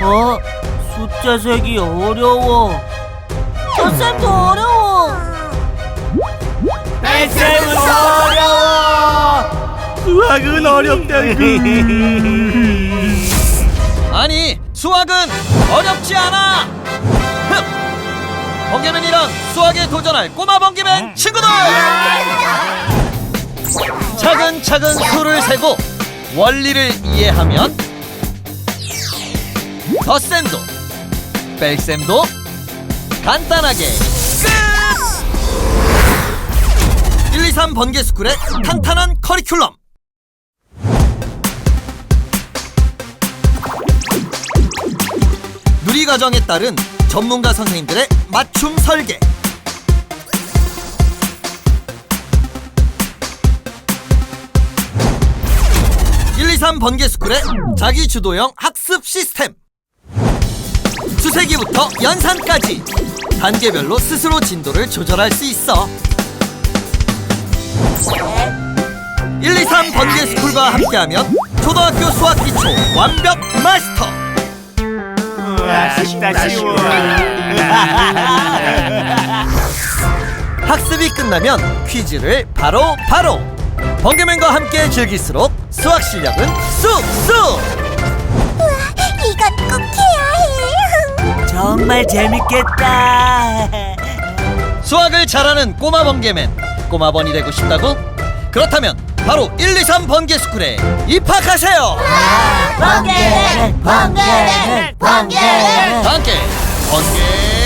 어? 숫자 세기 어려워. 덧셈도 어려워. 뺄셈은 어려워. 수학은 어렵다고. 아니 수학은 어렵지 않아 흠! 번개맨이랑 수학에 도전할 꼬마 번개맨 친구들 차근차근 수를 세고 원리를 이해하면 덧셈도 뺄셈도 간단하게 끝! 1, 2, 3 번개 스쿨의 탄탄한 커리큘럼. 누리과정에 따른 전문가 선생님들의 맞춤 설계. (1, 2, 3) 번개스쿨의 자기 주도형 학습 시스템 수세기부터 연산까지 단계별로 스스로 진도를 조절할 수 있어 1, 2, 3 번개 스쿨과 함께하면 초등학교 수학 기초 완벽 마스터 쉽다 쉬워. 학습이 끝나면 퀴즈를 바로 바로 번개맨과 함께 즐길수록 수학 실력은 쑥쑥 이건 꼭 해야 해. 정말 재밌겠다. 수학을 잘하는 꼬마 번개맨 꼬마 번이 되고 싶다고? 그렇다면 바로 1, 2, 3 번개 스쿨에 입학하세요 번개, 번개, 번개. 다 함께 번개